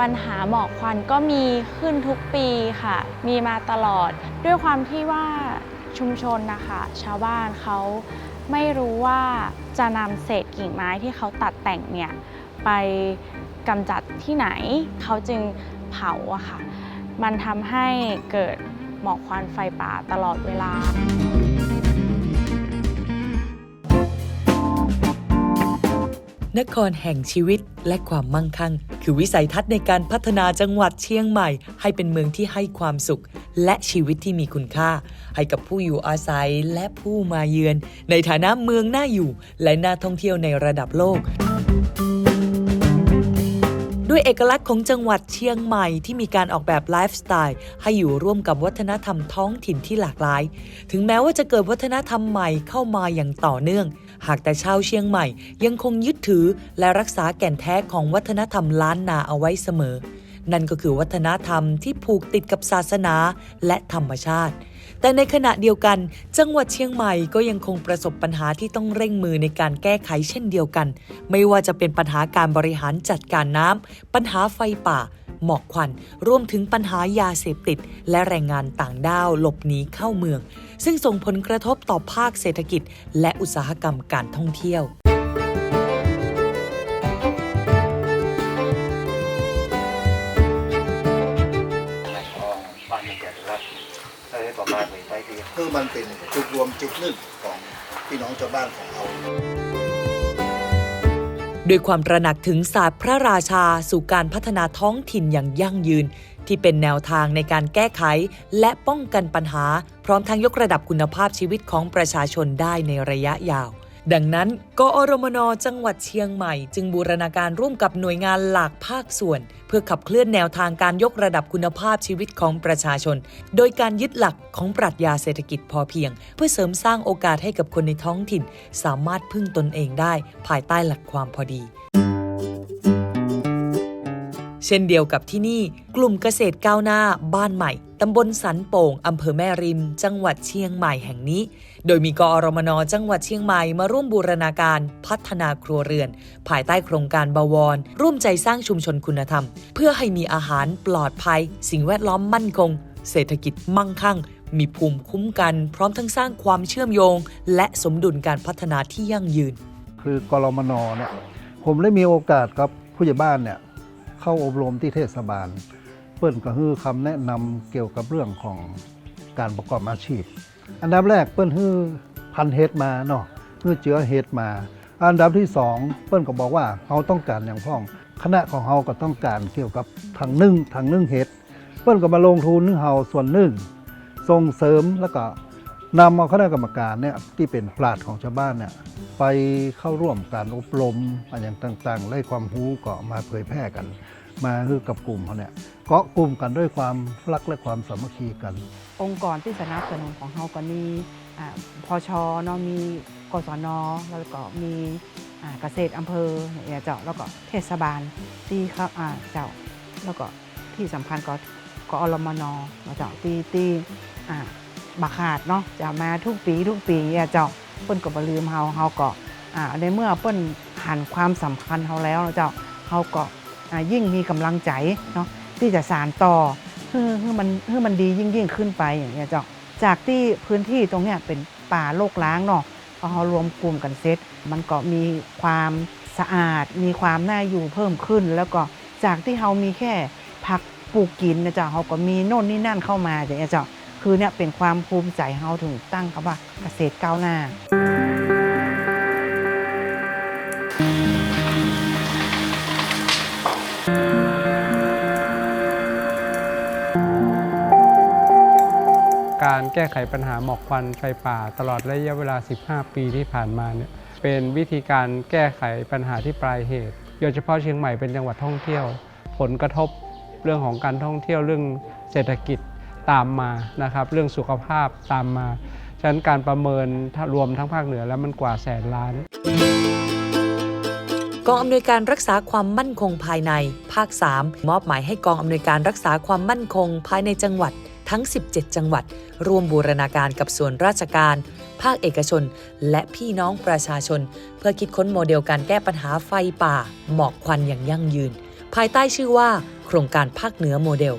ปัญหาหมอกควันก็มีขึ้นทุกปีค่ะ มีมาตลอด ด้วยความที่ว่าชุมชนนะคะ ชาวบ้านเขาไม่รู้ว่าจะนำเศษกิ่งไม้ที่เขาตัดแต่งเนี่ยไปกำจัดที่ไหน เขาจึงเผาอะค่ะ มันทำให้เกิดหมอกควันไฟป่าตลอดเวลา นครแห่งชีวิตและความมั่งคั่ง คือวิสัยทัศน์ในการพัฒนาจังหวัดเชียงใหม่ ให้เป็นเมืองที่ให้ความสุข และชีวิตที่มีคุณค่า ให้กับผู้อยู่อาศัยและผู้มาเยือน ในฐานะเมืองน่าอยู่ และน่าท่องเที่ยวในระดับโลกด้วยเอกลักษณ์ของจังหวัดเชียงใหม่ที่มีการออกแบบไลฟ์สไตล์ให้อยู่ร่วมกับวัฒนธรรมท้องถิ่นที่หลากหลาย ถึงแม้ว่าจะเกิดวัฒนธรรมใหม่เข้ามาอย่างต่อเนื่อง หากแต่ชาวเชียงใหม่ยังคงยึดถือและรักษาแก่นแท้ของวัฒนธรรมล้านนาเอาไว้เสมอ นั่นก็คือวัฒนธรรมที่ผูกติดกับศาสนาและธรรมชาติ แต่ในขณะเดียวกัน จังหวัดเชียงใหม่ก็ยังคงประสบปัญหาที่ต้องเร่งมือในการแก้ไขเช่นเดียวกัน ไม่ว่าจะเป็นปัญหาการบริหารจัดการน้ำปัญหาไฟป่า หมอกควัน รวมถึงปัญหายาเสพติด และแรงงานต่างด้าวหลบหนีเข้าเมือง ซึ่งส่งผลกระทบต่อภาคเศรษฐกิจ และอุตสาหกรรมการท่องเที่ยวในคลองบ้านมันเกิดรัฐได้ประมาณหนึ่งไปดีคือมันเป็นจุดรวมจุดหนึ่งของพี่น้องชาวบ้านของเรา ด้วยความตระหนักถึงศาสตร์พระราชาสู่การพัฒนาท้องถิ่นอย่างยั่งยืน ที่เป็นแนวทางในการแก้ไข และป้องกันปัญหา พร้อมทั้งยกระดับคุณภาพชีวิตของประชาชนได้ในระยะยาว ดังนั้นกอรมนจังหวัดเชียงใหม่ จึงบูรณาการร่วมกับหน่วยงานหลากภาคส่วน เพื่อขับเคลื่อนแนวทางการยกระดับคุณภาพชีวิตของประชาชน โดยการยึดหลักของปรัชญาเศรษฐกิจพอเพียง เพื่อเสริมสร้างโอกาสให้กับคนในท้องถิ่น สามารถพึ่งตนเองได้ ภายใต้หลักความพอดี เช่นเดียวกับที่นี่กลุ่มเกษตรก้าวหน้าบ้านใหม่ ตำบลสันโป่ง อำเภอแม่ริม จังหวัดเชียงใหม่แห่งนี้ โดยมีกอรมนจังหวัดเชียงใหม่มาร่วมบูรณาการพัฒนาครัวเรือน ภายใต้โครงการบวร ร่วมใจสร้างชุมชนคุณธรรม เพื่อให้มีอาหารปลอดภัย สิ่งแวดล้อมมั่นคง เศรษฐกิจมั่งคั่ง มีภูมิคุ้มกัน พร้อมทั้งสร้างความเชื่อมโยง และสมดุลการพัฒนาที่ยั่งยืน คือกรมนเนี่ยผมได้มีโอกาสกับผู้ใหญ่บ้านเนี่ย เข้าอบรมที่เทศบาล เปิ้นก็คือคำแนะนำเกี่ยวกับเรื่องของการประกอบอาชีพ อันดับแรกเปิ้นคือพันเฮ็ดมาเนาะคือเจือเฮ็ดมา อันดับที่สองเปิ้นก็บอกว่าเขาต้องการอย่างพ้อง คณะของเขาก็ต้องการเกี่ยวกับทางนึ่งทางนึ่งเฮ็ด เปิ้นก็มาลงทุนนึ่งเฮาส่วนหนึ่งส่งเสริมแล้วก็ นำเอาคณะกรรมการเนี่ยที่เป็นปราชญ์ของชาวบ้านเนี่ยไปเข้าร่วมการอบรมอะไรอย่างต่างๆไล่ความรู้ก็มาเผยแพร่กัน มาคือกับกลุ่มเขาเนี่ยกาะกลุ่มกันด้วยความรักและความสามัคคีกัน องค์กรที่สนับสนุนของเราก็มีอ่พชเนาะมีกศนแล้วก็มีเกษตรอำเภอเนี่ยเจ้าแล้วก็เทศบาลที่ครับเจ้าแล้วก็ที่สำคัญก็กอรมนเนาะเจ้าที่ที่อ่า บักขาดเนาะจะมาทุกปีทุกปีอะเจ้าเปิ้นก็บ่ลืมเฮาเฮาก็อ่าในเมื่อเปิ้นหันความสำคัญเฮาแล้วเจ้าเฮาก็อ่ายิ่งมีกำลังใจเนาะที่จะสานต่อให้ให้มันให้มันดียิ่งยิ่งขึ้นไปอย่างเงี้ยเจ้าจากที่พื้นที่ตรงเนี้ยเป็นป่าโลกล้างเนาะพอเรารวมกลุ่มกันเซตมันก็มีความสะอาด มีความน่าอยู่เพิ่มขึ้น แล้วก็จากที่เรามีแค่ผักปลูกกินนะจ้าเราก็มีโน่นนี่นั่นเข้ามาอย่างเงี้ยจ้า คือเนี่ยเป็นความภูมิใจเราถึงตั้งคำว่าเกษตรก้าวหน้า การแก้ไขปัญหาหมอกควันไฟป่าตลอดระยะเวลา 15 ปีที่ผ่านมาเนี่ยเป็นวิธีการแก้ไขปัญหาที่ปลายเหตุโดยเฉพาะเชียงใหม่เป็นจังหวัดท่องเที่ยว ผลกระทบเรื่องของการท่องเที่ยวเรื่องเศรษฐกิจ ตามมานะครับเรื่องสุขภาพตามมา ฉะนั้นการประเมินถ้ารวมทั้งภาคเหนือแล้วมันกว่าแสนล้านกองอำนวยการรักษาความมั่นคงภายใน ภาค 3 มอบหมายให้กองอำนวยการรักษาความมั่นคงภายในจังหวัดทั้ง 17 จังหวัด ร่วมบูรณาการกับส่วนราชการ ภาคเอกชน และพี่น้องประชาชน เพื่อคิดค้นโมเดลการแก้ปัญหาไฟป่า หมอกควันอย่างยั่งยืน ภายใต้ชื่อว่า โครงการภาคเหนือโมเดล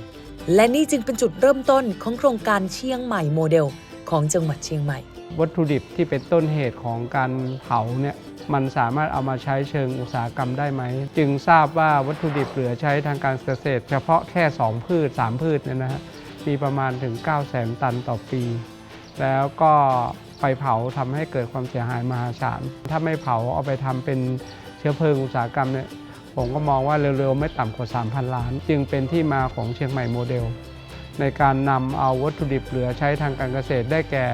และนี่จึงเป็นจุดเริ่มต้นของโครงการเชียงใหม่โมเดล ของจังหวัดเชียงใหม่ วัตถุดิบที่เป็นต้นเหตุของการเผาเนี่ยมันสามารถเอามาใช้เชิงอุตสาหกรรมได้ไหม จึงทราบว่าวัตถุดิบเหลือใช้ทางการเกษตร เฉพาะแค่ 2 พืช 3 พืชเนี่ยนะฮะมีประมาณถึง 9 0 0 0 0 0ตันต่อปี แล้วก็ไปเผาทำให้เกิดความเสียหายมหาศาลถ้าไม่เผาเอาไปทำเป็นเชื้อเพลิงอุตสาหกรรมเนี่ย ผมก็มองว่าเร็วๆ ไม่ต่ำกว่า 3,000 ล้าน จึงเป็นที่มาของเชียงใหม่โมเดล ในการนำเอาวัตถุดิบเหลือใช้ทางการเกษตรได้แก่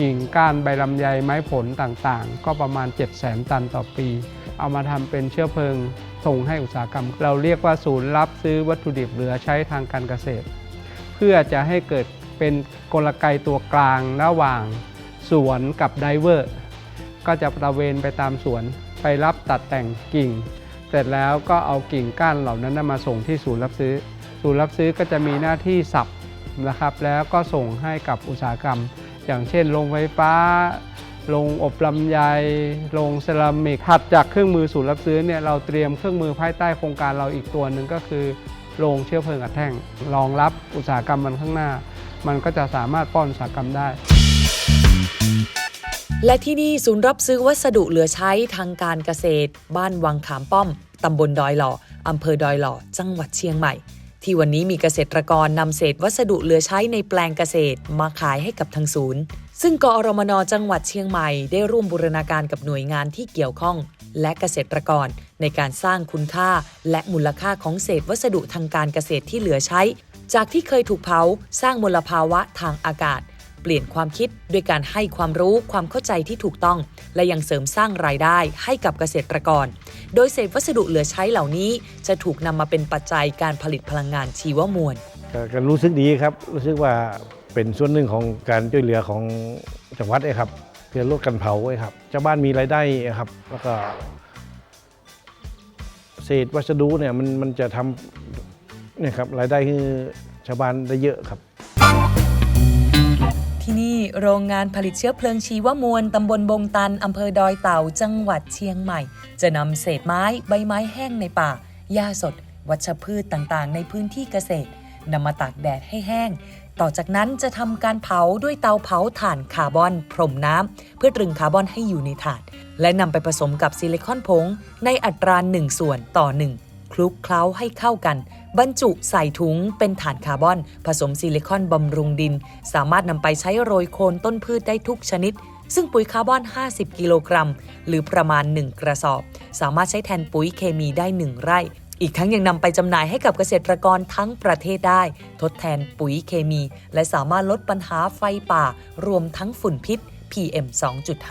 กิ่งก้านใบลำไยไม้ผลต่างๆ ก็ประมาณ 7 0 0 0 0 0 ตันต่อปี เอามาทำเป็นเชื้อเพลิงส่งให้อุตสาหกรรม เราเรียกว่าศูนย์รับซื้อวัตถุดิบเหลือใช้ทางการเกษตร เพื่อจะให้เกิดเป็นกลไกตัวกลางระหว่างสวนกับไดเวอร์ ก็จะตระเวนไปตามสวนไปรับตัดแต่งกิ่ง เสร็จแล้วก็เอากิ่งก้านเหล่านั้นมาส่งที่ศูนย์รับซื้อ ศูนย์รับซื้อก็จะมีหน้าที่สับนะครับ แล้วก็ส่งให้กับอุตสาหกรรม อย่างเช่นโรงไฟฟ้าโรงอบลำไยโรงเซรามิกถัดจากเครื่องมือศูนย์รับซื้อเนี่ยเราเตรียมเครื่องมือภายใต้โครงการเราอีกตัวหนึ่งก็คือโรงเชื้อเพลิงอัดแท่งรองรับอุตสาหกรรมมันข้างหน้า มันก็จะสามารถป้อนอุตสาหกรรมได้ และที่นี่ศูนย์รับซื้อวัสดุเหลือใช้ทางการเกษตร บ้านวังขามป้อม ตำบลดอยหล่ออำเภอดอยหล่อ จังหวัดเชียงใหม่ ที่วันนี้มีเกษตรกรนำเศษวัสดุเหลือใช้ในแปลงเกษตรมาขายให้กับทางศูนย์ ซึ่งกอรมนจังหวัดเชียงใหม่ได้ร่วมบูรณาการกับหน่วยงานที่เกี่ยวข้อง และเกษตรกรในการสร้างคุณค่า และมูลค่าของเศษวัสดุทางการเกษตรที่เหลือใช้ จากที่เคยถูกเผาสร้างมลภาวะทางอากาศ เปลี่ยนความคิดด้วยการให้ความรู้ความเข้าใจที่ถูกต้อง และยังเสริมสร้างรายได้ให้กับเกษตรกร โดยเศษวัสดุเหลือใช้เหล่านี้ จะถูกนำมาเป็นปัจจัยการผลิตพลังงานชีวมวลก็รู้สึกดีครับ รู้สึกว่าเป็นส่วนหนึ่งของการช่วยเหลือของจังหวัดเลยครับ เพื่อลดการเผาครับชาวบ้านมีรายได้ครับ แล้วก็ เศษวัสดุเนี่ยมันมันจะทำเนี่ยครับรายได้ให้ชาวบ้านได้เยอะครับ ที่นี่โรงงานผลิตเชื้อเพลิงชีวมวลตำบลบงตันอำเภอดอยเต่าจังหวัดเชียงใหม่ จะนำเศษไม้ใบไม้แห้งในป่าหญ้าสด วัชพืชต่างๆ ในพื้นที่เกษตรนำมาตากแดดให้แห้ง ต่อจากนั้นจะทำการเผาด้วยเตาเผาถ่านคาร์บอน พรมน้ำเพื่อตรึงคาร์บอนให้อยู่ในถาดและนำไปผสมกับซิลิคอนผงในอัตรา1ส่วนต่อ1 คลุกเคล้าให้เข้ากัน บรรจุใส่ถุงเป็นฐานคาร์บอน ผสมซิลิคอนบำรุงดิน สามารถนำไปใช้โรยโคนต้นพืชได้ทุกชนิด ซึ่งปุ๋ยคาร์บอน 50 กิโลกรัม หรือประมาณ 1 กระสอบ สามารถใช้แทนปุ๋ยเคมีได้ 1 ไร่ อีกทั้งยังนำไปจำหน่ายให้กับเกษตรกรทั้งประเทศได้ ทดแทนปุ๋ยเคมี และสามารถลดปัญหาไฟป่า รวมทั้งฝุ่นพิษ PM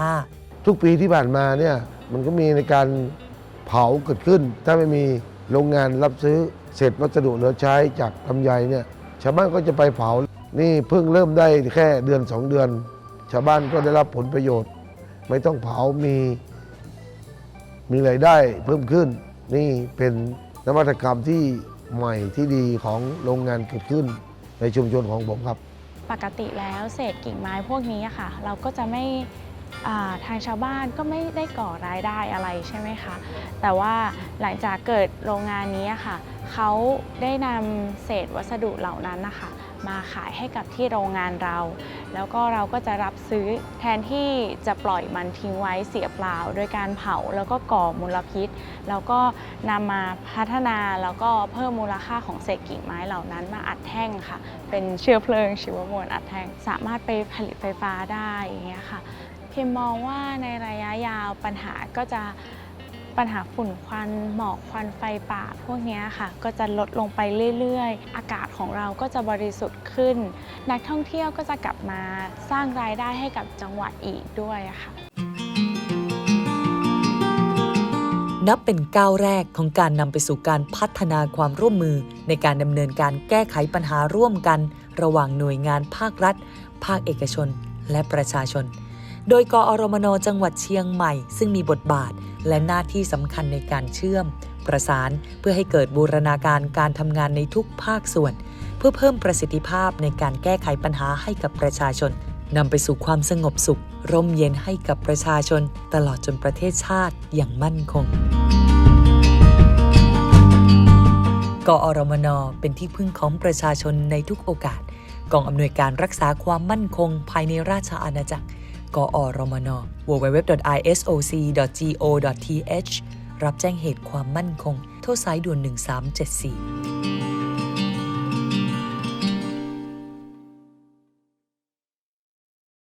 2.5 ทุกปีที่ผ่านมาเนี่ยมันก็มีในการเผาเกิดขึ้น ถ้าไม่มี โรงงานรับซื้อเศษวัสดุเหลือใช้จากลำไยเนี่ยชาวบ้านก็จะไปเผา นี่เพิ่งเริ่มได้แค่เดือนสองเดือน ชาวบ้านก็ได้รับผลประโยชน์ ไม่ต้องเผามีมีรายได้เพิ่มขึ้น นี่เป็นนวัตกรรมที่ใหม่ที่ดีของโรงงานเกิดขึ้นในชุมชนของผมครับ ปกติแล้วเศษกิ่งไม้พวกนี้ค่ะ เราก็จะไม่ ทางชาวบ้านก็ไม่ได้ก่อรายได้อะไรใช่ไหมคะแต่ว่าหลังจากเกิดโรงงานนี้ค่ะเขาได้นำเศษวัสดุเหล่านั้นนะคะมาขายให้กับที่โรงงานเรา แล้วก็เราก็จะรับซื้อแทนที่จะปล่อยมันทิ้งไว้เสียเปล่า โดยการเผาแล้วก็ก่อมลพิษ แล้วก็นำมาพัฒนาแล้วก็เพิ่มมูลค่าของเศษกิ่งไม้เหล่านั้นมาอัดแท่งค่ะ เป็นเชื้อเพลิงชีวมวลอัดแท่ง สามารถไปผลิตไฟฟ้าได้อย่างเงี้ยค่ะ พิมมองว่าในระยะยาวปัญหาก็จะปัญหาฝุ่นควันหมอกควันไฟป่า พวกนี้ค่ะ ก็จะลดลงไปเรื่อยๆ อากาศของเราก็จะบริสุทธิ์ขึ้น นักท่องเที่ยวก็จะกลับมาสร้างรายได้ให้กับจังหวัดอีกด้วยค่ะ นับเป็นก้าวแรกของการนำไปสู่การพัฒนาความร่วมมือ ในการดำเนินการแก้ไขปัญหาร่วมกัน ระหว่างหน่วยงานภาครัฐ ภาคเอกชน และประชาชน โดยกอรมนจังหวัดเชียงใหม่ ซึ่งมีบทบาทและหน้าที่สำคัญในการเชื่อม ประสานเพื่อให้เกิดบูรณาการการทำงานในทุกภาคส่วน เพื่อเพิ่มประสิทธิภาพในการแก้ไขปัญหาให้กับประชาชนนำไปสู่ความสงบสุข ร่มเย็นให้กับประชาชน ตลอดจนประเทศชาติอย่างมั่นคง กอรมนเป็นที่พึ่งของประชาชนในทุกโอกาส กองอำนวยการรักษาความมั่นคงภายในราชอาณาจักร กอรมน www.isoc.go.th รับแจ้งเหตุความมั่นคง โทรสายด่วน 1374